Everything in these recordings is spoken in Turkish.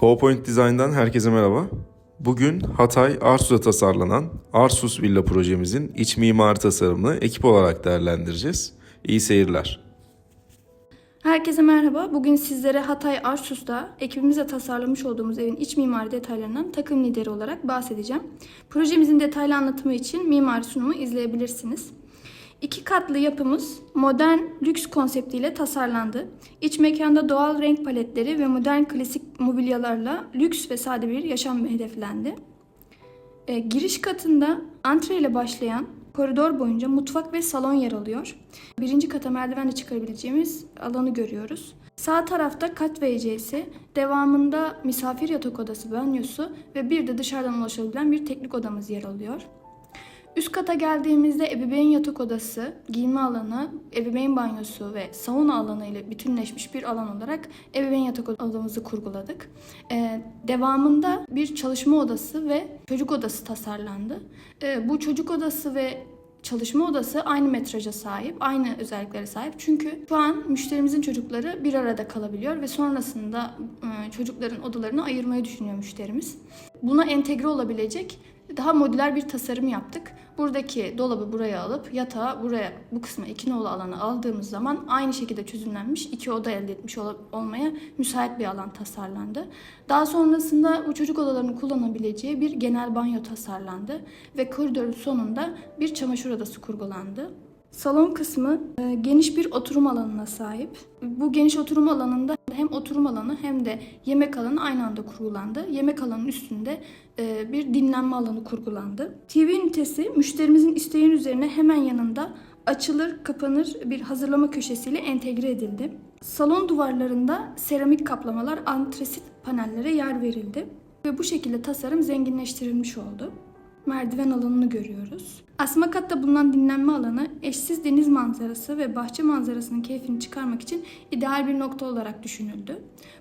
CoPoint Design'dan herkese merhaba. Bugün Hatay Arsus'ta tasarlanan Arsus Villa projemizin iç mimari tasarımını ekip olarak değerlendireceğiz. İyi seyirler. Herkese merhaba. Bugün sizlere Hatay Arsus'ta ekibimizle tasarlamış olduğumuz evin iç mimari detaylarından takım lideri olarak bahsedeceğim. Projemizin detaylı anlatımı için mimari sunumu izleyebilirsiniz. İki katlı yapımız modern lüks konseptiyle tasarlandı. İç mekanda doğal renk paletleri ve modern klasik mobilyalarla lüks ve sade bir yaşam hedeflendi. E, giriş katında antre ile başlayan koridor boyunca mutfak ve salon yer alıyor. Birinci kata merdivenle çıkabileceğimiz alanı görüyoruz. Sağ tarafta kat WC'si, devamında misafir yatak odası, banyosu ve bir de dışarıdan ulaşabilen bir teknik odamız yer alıyor. Üst kata geldiğimizde ebeveyn yatak odası, giyinme alanı, ebeveyn banyosu ve sauna alanı ile bütünleşmiş bir alan olarak ebeveyn yatak odamızı kurguladık. Ee, devamında bir çalışma odası ve çocuk odası tasarlandı. Ee, bu çocuk odası ve çalışma odası aynı metraja sahip, aynı özelliklere sahip. Çünkü şu an müşterimizin çocukları bir arada kalabiliyor ve sonrasında e, çocukların odalarını ayırmayı düşünüyor müşterimiz. Buna entegre olabilecek daha modüler bir tasarım yaptık. Buradaki dolabı buraya alıp yatağı buraya bu kısma iki nolu alanı aldığımız zaman aynı şekilde çözümlenmiş iki oda elde etmiş ol- olmaya müsait bir alan tasarlandı. Daha sonrasında bu çocuk odalarını kullanabileceği bir genel banyo tasarlandı ve koridorun sonunda bir çamaşır odası kurgulandı. Salon kısmı e, geniş bir oturum alanına sahip. Bu geniş oturum alanında hem oturum alanı hem de yemek alanı aynı anda kurgulandı. Yemek alanının üstünde e, bir dinlenme alanı kurgulandı. TV ünitesi müşterimizin isteğin üzerine hemen yanında açılır kapanır bir hazırlama köşesiyle entegre edildi. Salon duvarlarında seramik kaplamalar, antresit panellere yer verildi ve bu şekilde tasarım zenginleştirilmiş oldu merdiven alanını görüyoruz. Asma katta bulunan dinlenme alanı eşsiz deniz manzarası ve bahçe manzarasının keyfini çıkarmak için ideal bir nokta olarak düşünüldü.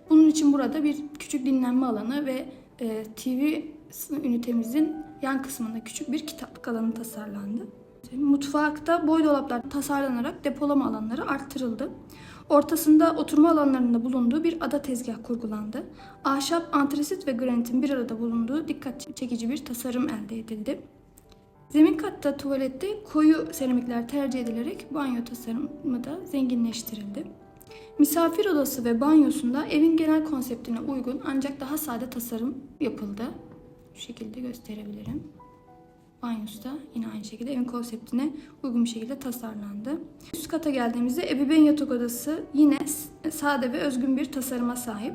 Bunun için burada bir küçük dinlenme alanı ve e, TV ünitemizin yan kısmında küçük bir kitaplık alanı tasarlandı. Mutfakta boy dolaplar tasarlanarak depolama alanları arttırıldı. Ortasında oturma alanlarında bulunduğu bir ada tezgah kurgulandı. Ahşap, antresit ve granitin bir arada bulunduğu dikkat çekici bir tasarım elde edildi. Zemin katta tuvalette koyu seramikler tercih edilerek banyo tasarımı da zenginleştirildi. Misafir odası ve banyosunda evin genel konseptine uygun ancak daha sade tasarım yapıldı. Şu şekilde gösterebilirim. Banyosu da yine aynı şekilde evin konseptine uygun bir şekilde tasarlandı. Üst kata geldiğimizde ebeveyn yatak odası yine sade ve özgün bir tasarıma sahip.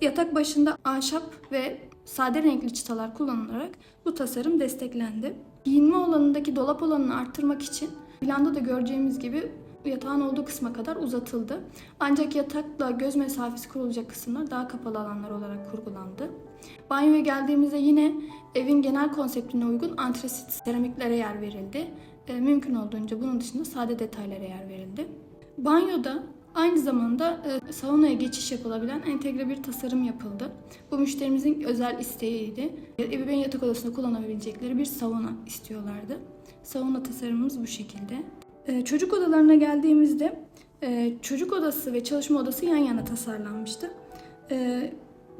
Yatak başında ahşap ve sade renkli çıtalar kullanılarak bu tasarım desteklendi. Giyinme alanındaki dolap alanını arttırmak için planda da göreceğimiz gibi yatağın olduğu kısma kadar uzatıldı. Ancak yatakla göz mesafesi kurulacak kısımlar daha kapalı alanlar olarak kurgulandı. Banyoya geldiğimizde yine evin genel konseptine uygun antresit seramiklere yer verildi. E, mümkün olduğunca bunun dışında sade detaylara yer verildi. Banyoda aynı zamanda e, saunaya geçiş yapılabilen entegre bir tasarım yapıldı. Bu müşterimizin özel isteğiydi. E, Ebeveyn yatak odasında kullanabilecekleri bir sauna istiyorlardı. Sauna tasarımımız bu şekilde. E, Çocuk odalarına geldiğimizde e, çocuk odası ve çalışma odası yan yana tasarlanmıştı. E,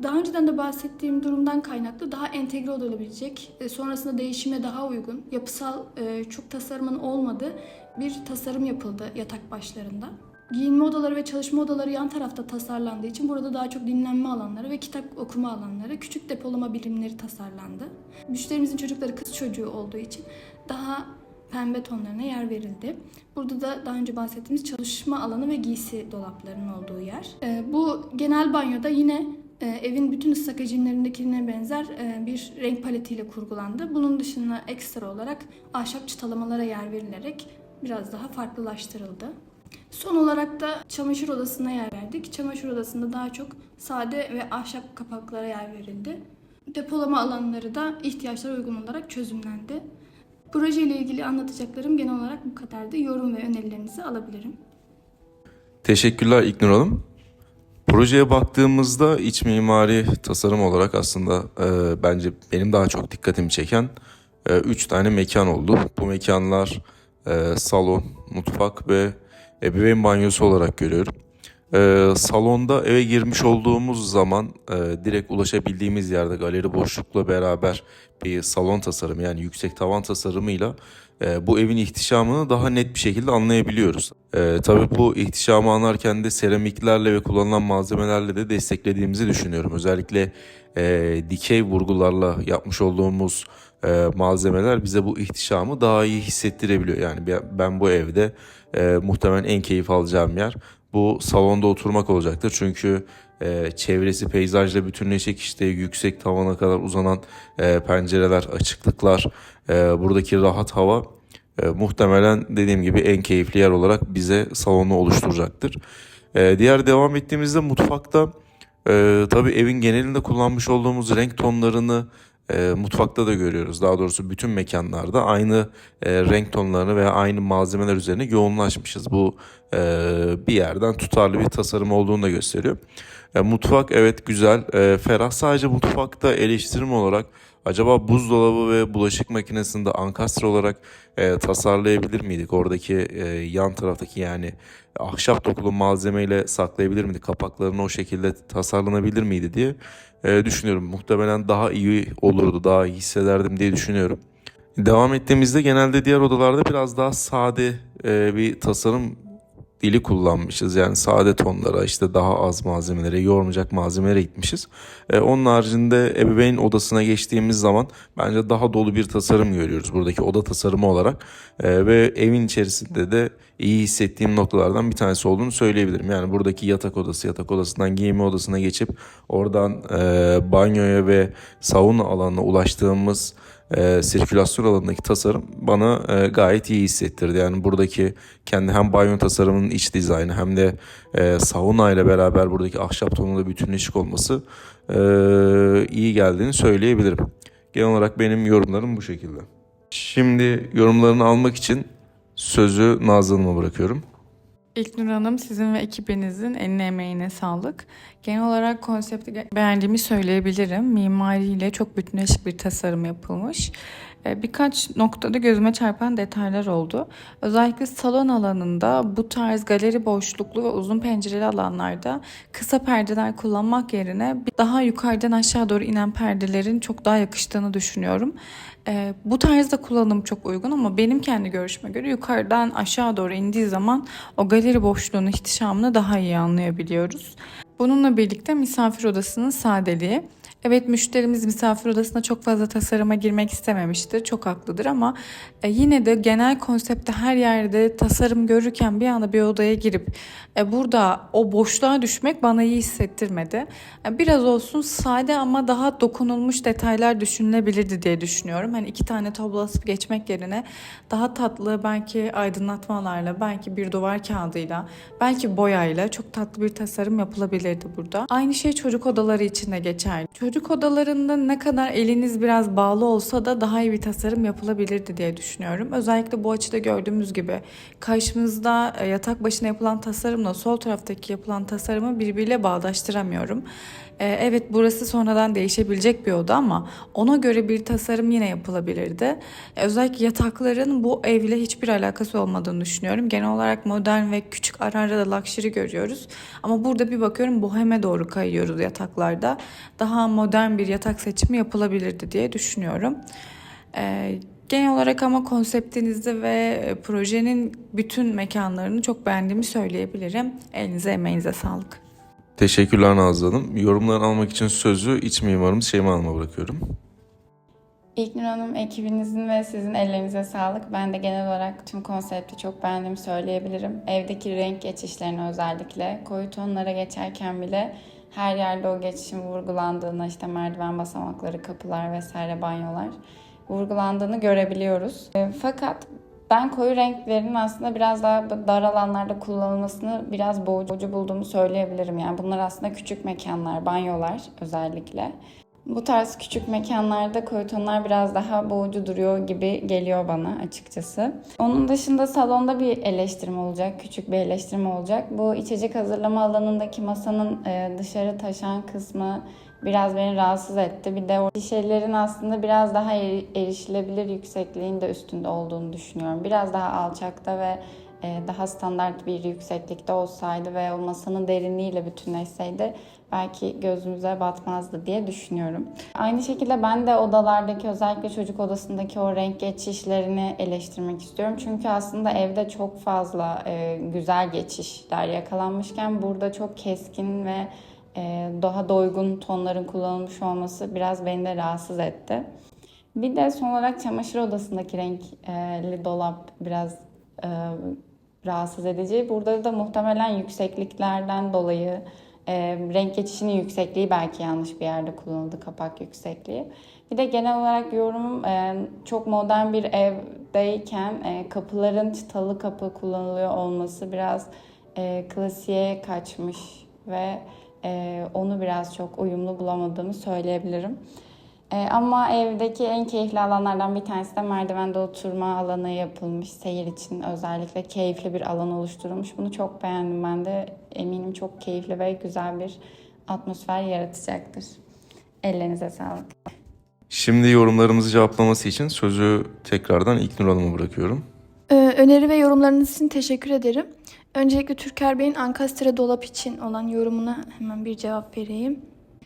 Daha önceden de bahsettiğim durumdan kaynaklı daha entegre olabilecek, e, sonrasında değişime daha uygun, yapısal e, çok tasarımın olmadığı bir tasarım yapıldı yatak başlarında. Giyinme odaları ve çalışma odaları yan tarafta tasarlandığı için burada daha çok dinlenme alanları ve kitap okuma alanları, küçük depolama birimleri tasarlandı. Müşterimizin çocukları kız çocuğu olduğu için daha pembe tonlarına yer verildi. Burada da daha önce bahsettiğimiz çalışma alanı ve giysi dolaplarının olduğu yer. Ee, Bu genel banyoda yine e, evin bütün ıslak hacimlerindekine benzer e, bir renk paletiyle kurgulandı. Bunun dışında ekstra olarak ahşap çıtalamalara yer verilerek biraz daha farklılaştırıldı. Son olarak da çamaşır odasına yer verdik. Çamaşır odasında daha çok sade ve ahşap kapaklara yer verildi. Depolama alanları da ihtiyaçlara uygun olarak çözümlendi. Proje ile ilgili anlatacaklarım genel olarak bu kadardı. Yorum ve önerilerinizi alabilirim. Teşekkürler İknur Hanım. Projeye baktığımızda iç mimari tasarım olarak aslında e, bence benim daha çok dikkatimi çeken 3 tane mekan oldu. Bu mekanlar e, salon, mutfak ve ebeveyn banyosu olarak görüyorum. Ee, salonda eve girmiş olduğumuz zaman e, direkt ulaşabildiğimiz yerde galeri boşlukla beraber bir salon tasarımı yani yüksek tavan tasarımıyla e, bu evin ihtişamını daha net bir şekilde anlayabiliyoruz. E, tabii bu ihtişamı anlarken de seramiklerle ve kullanılan malzemelerle de desteklediğimizi düşünüyorum. Özellikle e, dikey vurgularla yapmış olduğumuz e, malzemeler bize bu ihtişamı daha iyi hissettirebiliyor. Yani ben bu evde e, muhtemelen en keyif alacağım yer bu salonda oturmak olacaktır. Çünkü e, çevresi peyzajla bütünleşik işte yüksek tavana kadar uzanan e, pencereler, açıklıklar, e, buradaki rahat hava e, muhtemelen dediğim gibi en keyifli yer olarak bize salonu oluşturacaktır. E, diğer devam ettiğimizde mutfakta e, tabii evin genelinde kullanmış olduğumuz renk tonlarını e, mutfakta da görüyoruz. Daha doğrusu bütün mekanlarda aynı e, renk tonlarını veya aynı malzemeler üzerine yoğunlaşmışız. Bu e, bir yerden tutarlı bir tasarım olduğunu da gösteriyor. E, mutfak evet güzel, e, ferah. Sadece mutfakta eleştirim olarak acaba buzdolabı ve bulaşık makinesini de ankastre olarak e, tasarlayabilir miydik? Oradaki e, yan taraftaki yani ahşap dokulu malzemeyle saklayabilir miydik? Kapaklarını o şekilde tasarlanabilir miydi diye e, düşünüyorum. Muhtemelen daha iyi olurdu, daha iyi hissederdim diye düşünüyorum. Devam ettiğimizde genelde diğer odalarda biraz daha sade e, bir tasarım dili kullanmışız. Yani sade tonlara işte daha az malzemelere, yormayacak malzemelere gitmişiz. E, onun haricinde ebeveyn odasına geçtiğimiz zaman bence daha dolu bir tasarım görüyoruz buradaki oda tasarımı olarak. E, ve evin içerisinde de iyi hissettiğim noktalardan bir tanesi olduğunu söyleyebilirim. Yani buradaki yatak odası, yatak odasından giyinme odasına geçip oradan e, banyoya ve sauna alanına ulaştığımız e, sirkülasyon alanındaki tasarım bana e, gayet iyi hissettirdi. Yani buradaki kendi hem banyo tasarımının iç dizaynı hem de e, sauna ile beraber buradaki ahşap tonuyla bütünleşik olması e, iyi geldiğini söyleyebilirim. Genel olarak benim yorumlarım bu şekilde. Şimdi yorumlarını almak için sözü Nazlı Hanım'a bırakıyorum. İlknur Hanım sizin ve ekibinizin eline emeğine sağlık. Genel olarak konsepti beğendiğimi söyleyebilirim. Mimariyle çok bütünleşik bir tasarım yapılmış. Ee, Birkaç noktada gözüme çarpan detaylar oldu. Özellikle salon alanında bu tarz galeri boşluklu ve uzun pencereli alanlarda kısa perdeler kullanmak yerine daha yukarıdan aşağı doğru inen perdelerin çok daha yakıştığını düşünüyorum. Ee, bu tarzda kullanım çok uygun ama benim kendi görüşüme göre yukarıdan aşağı doğru indiği zaman o galeri boşluğunun ihtişamını daha iyi anlayabiliyoruz. Bununla birlikte misafir odasının sadeliği. Evet müşterimiz misafir odasına çok fazla tasarıma girmek istememiştir. Çok haklıdır ama e, yine de genel konsepte her yerde tasarım görürken bir anda bir odaya girip e, burada o boşluğa düşmek bana iyi hissettirmedi. E, biraz olsun sade ama daha dokunulmuş detaylar düşünülebilirdi diye düşünüyorum. Hani iki tane tablo geçmek yerine daha tatlı belki aydınlatmalarla, belki bir duvar kağıdıyla, belki boyayla çok tatlı bir tasarım yapılabilirdi burada. Aynı şey çocuk odaları için de geçerli. Çocuk odalarında ne kadar eliniz biraz bağlı olsa da daha iyi bir tasarım yapılabilirdi diye düşünüyorum. Özellikle bu açıda gördüğümüz gibi karşımızda e, yatak başına yapılan tasarımla sol taraftaki yapılan tasarımı birbiriyle bağdaştıramıyorum. E, Evet burası sonradan değişebilecek bir oda ama ona göre bir tasarım yine yapılabilirdi. E, Özellikle yatakların bu evle hiçbir alakası olmadığını düşünüyorum. Genel olarak modern ve küçük ara ara da luxury görüyoruz. Ama burada bir bakıyorum boheme doğru kayıyoruz yataklarda. Daha modern bir yatak seçimi yapılabilirdi diye düşünüyorum. E, Genel olarak ama konseptinizde ve e, projenin bütün mekanlarını çok beğendiğimi söyleyebilirim. Elinize emeğinize sağlık. Teşekkürler Nazlı Hanım. Yorumlarını almak için sözü iç mimarımız Şeyma Hanım'a bırakıyorum. İlknur Hanım ekibinizin ve sizin ellerinize sağlık. Ben de genel olarak tüm konsepti çok beğendiğimi söyleyebilirim. Evdeki renk geçişlerini özellikle koyu tonlara geçerken bile her yerde o geçişin vurgulandığını işte merdiven basamakları, kapılar vesaire banyolar vurgulandığını görebiliyoruz. E, Fakat ben koyu renklerin aslında biraz daha dar alanlarda kullanılmasını biraz boğucu bulduğumu söyleyebilirim. Yani bunlar aslında küçük mekanlar, banyolar özellikle. Bu tarz küçük mekanlarda koyu tonlar biraz daha boğucu duruyor gibi geliyor bana açıkçası. Onun dışında salonda bir eleştirim olacak, küçük bir eleştirim olacak. Bu içecek hazırlama alanındaki masanın e, dışarı taşan kısmı biraz beni rahatsız etti. Bir de o şişelerin aslında biraz daha eri- erişilebilir yüksekliğin de üstünde olduğunu düşünüyorum. Biraz daha alçakta ve e, daha standart bir yükseklikte olsaydı ve o masanın derinliğiyle bütünleşseydi belki gözümüze batmazdı diye düşünüyorum. Aynı şekilde ben de odalardaki özellikle çocuk odasındaki o renk geçişlerini eleştirmek istiyorum. Çünkü aslında evde çok fazla e, güzel geçişler yakalanmışken burada çok keskin ve daha doygun tonların kullanılmış olması biraz beni de rahatsız etti. Bir de son olarak çamaşır odasındaki renkli dolap biraz e, rahatsız edici. Burada da muhtemelen yüksekliklerden dolayı e, renk geçişinin yüksekliği belki yanlış bir yerde kullanıldı, kapak yüksekliği. Bir de genel olarak yorumum e, çok modern bir evdeyken e, kapıların çıtalı kapı kullanılıyor olması biraz e, klasiğe kaçmış ve e, onu biraz çok uyumlu bulamadığımı söyleyebilirim. E, ama evdeki en keyifli alanlardan bir tanesi de merdivende oturma alanı yapılmış. Seyir için özellikle keyifli bir alan oluşturulmuş. Bunu çok beğendim ben de. Eminim çok keyifli ve güzel bir atmosfer yaratacaktır. Ellerinize sağlık. Şimdi yorumlarımızı cevaplaması için sözü tekrardan İlknur Hanım'a bırakıyorum. Ee, öneri ve yorumlarınız için teşekkür ederim. Öncelikle Türker Bey'in Ankastre dolap için olan yorumuna hemen bir cevap vereyim.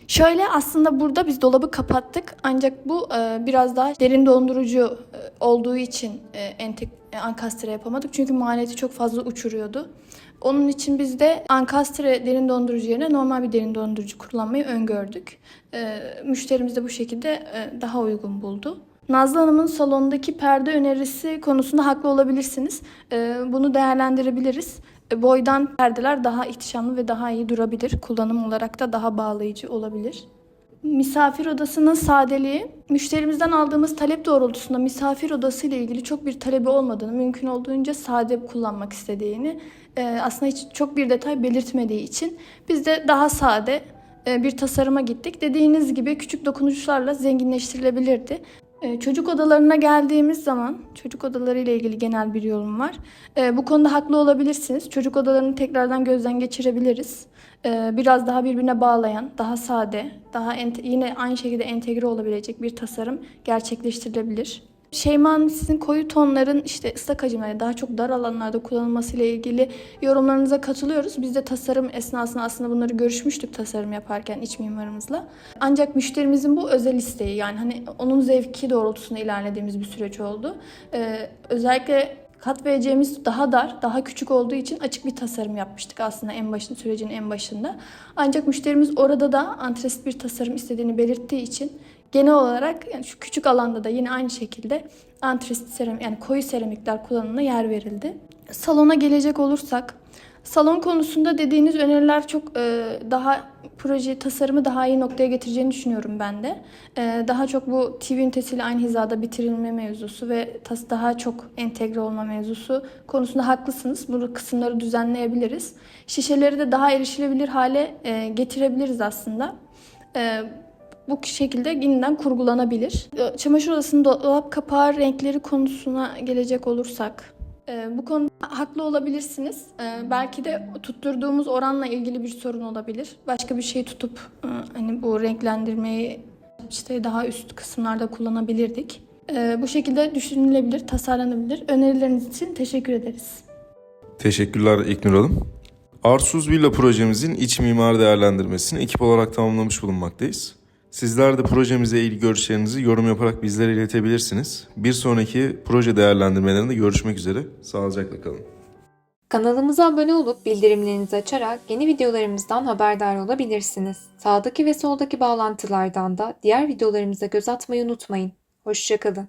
Şöyle aslında burada biz dolabı kapattık ancak bu e, biraz daha derin dondurucu e, olduğu için e, entek, e, ankastre yapamadık. Çünkü maliyeti çok fazla uçuruyordu. Onun için biz de ankastre derin dondurucu yerine normal bir derin dondurucu kullanmayı öngördük. E, müşterimiz de bu şekilde e, daha uygun buldu. Nazlı Hanım'ın salondaki perde önerisi konusunda haklı olabilirsiniz. E, bunu değerlendirebiliriz. E, Boydan perdeler daha ihtişamlı ve daha iyi durabilir. Kullanım olarak da daha bağlayıcı olabilir. Misafir odasının sadeliği, müşterimizden aldığımız talep doğrultusunda misafir odası ile ilgili çok bir talebi olmadığını, mümkün olduğunca sade kullanmak istediğini, e, aslında hiç çok bir detay belirtmediği için biz de daha sade e, bir tasarıma gittik. Dediğiniz gibi küçük dokunuşlarla zenginleştirilebilirdi. E, Çocuk odalarına geldiğimiz zaman çocuk odaları ile ilgili genel bir yorum var. E, Bu konuda haklı olabilirsiniz. Çocuk odalarını tekrardan gözden geçirebiliriz. E, Biraz daha birbirine bağlayan, daha sade, daha yine aynı şekilde entegre olabilecek bir tasarım gerçekleştirilebilir. Şeyma'nın sizin koyu tonların işte ıslak hacimleri daha çok dar alanlarda kullanılması ile ilgili yorumlarınıza katılıyoruz. Biz de tasarım esnasında aslında bunları görüşmüştük tasarım yaparken iç mimarımızla. Ancak müşterimizin bu özel isteği yani hani onun zevki doğrultusunda ilerlediğimiz bir süreç oldu. Ee, özellikle kat vereceğimiz daha dar, daha küçük olduğu için açık bir tasarım yapmıştık aslında en başın sürecin en başında. Ancak müşterimiz orada da antresit bir tasarım istediğini belirttiği için genel olarak yani şu küçük alanda da yine aynı şekilde antresit seramik yani koyu seramikler kullanımına yer verildi. Salona gelecek olursak Salon konusunda dediğiniz öneriler çok e, daha proje tasarımı daha iyi noktaya getireceğini düşünüyorum ben de. E, daha çok bu TV ünitesiyle aynı hizada bitirilme mevzusu ve tas daha çok entegre olma mevzusu konusunda haklısınız. Bu kısımları düzenleyebiliriz. Şişeleri de daha erişilebilir hale e, getirebiliriz aslında. E, bu şekilde yeniden kurgulanabilir. E, Çamaşır odasının dolap kapağı renkleri konusuna gelecek olursak ee, Bu konuda haklı olabilirsiniz. Ee, Belki de tutturduğumuz oranla ilgili bir sorun olabilir. Başka bir şey tutup e, hani bu renklendirmeyi işte daha üst kısımlarda kullanabilirdik. Ee, Bu şekilde düşünülebilir, tasarlanabilir. Önerileriniz için teşekkür ederiz. Teşekkürler İlknur Hanım. Arsuz Villa projemizin iç mimar değerlendirmesini ekip olarak tamamlamış bulunmaktayız. Sizler de projemize ilgili görüşlerinizi yorum yaparak bizlere iletebilirsiniz. Bir sonraki proje değerlendirmelerinde görüşmek üzere. Sağlıcakla kalın. Kanalımıza abone olup bildirimlerinizi açarak yeni videolarımızdan haberdar olabilirsiniz. Sağdaki ve soldaki bağlantılardan da diğer videolarımıza göz atmayı unutmayın. Hoşçakalın.